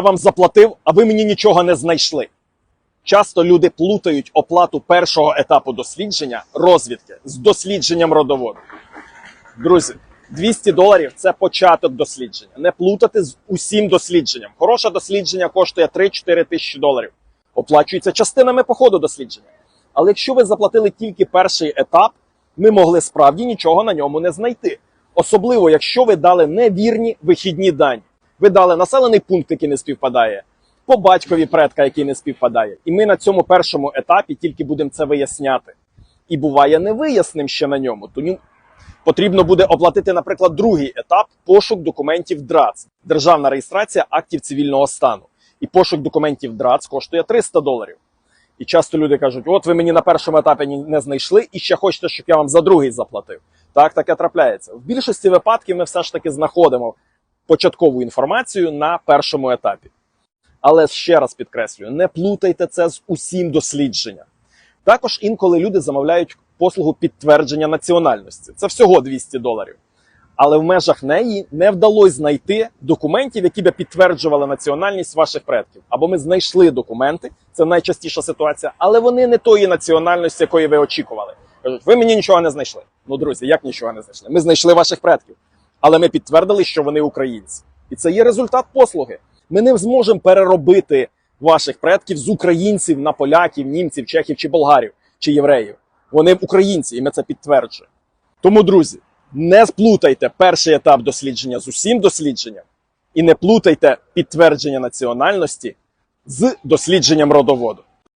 вам заплатив, а ви мені нічого не знайшли. Часто люди плутають оплату першого етапу дослідження розвідки з дослідженням родоводу. Друзі, 200 доларів це початок дослідження. Не плутати з усім дослідженням. Хороше дослідження коштує 3-4 тисячі доларів. Оплачується частинами по ходу дослідження. Але якщо ви заплатили тільки перший етап, ми могли справді нічого на ньому не знайти. Особливо, якщо ви дали невірні вихідні дані. Ви дали населений пункт, який не співпадає, по батькові предка, який не співпадає. І ми на цьому першому етапі тільки будемо це виясняти. І буває невиясним ще на ньому. Тому потрібно буде оплатити, наприклад, другий етап пошук документів ДРАЦ, державна реєстрація актів цивільного стану. І пошук документів ДРАЦ коштує 300 доларів. І часто люди кажуть: от ви мені на першому етапі не знайшли, і ще хочете, щоб я вам за другий заплатив. Так, таке трапляється. В більшості випадків ми все ж таки знаходимо початкову інформацію на першому етапі. Але ще раз підкреслюю, не плутайте це з усім дослідженням. Також інколи люди замовляють послугу підтвердження національності. Це всього 200 доларів. Але в межах неї не вдалося знайти документів, які би підтверджували національність ваших предків. Або ми знайшли документи, це найчастіша ситуація, але вони не тої національності, якої ви очікували. Кажуть, ви мені нічого не знайшли. Ну, друзі, як нічого не знайшли? Ми знайшли ваших предків, але ми підтвердили, що вони українці. І це є результат послуги. Ми не зможемо переробити ваших предків з українців на поляків, німців, чехів чи болгарів чи євреїв. Вони українці, і ми це підтверджуємо. Тому, друзі, не сплутайте перший етап дослідження з усім дослідженням, і не плутайте підтвердження національності з дослідженням родоводу.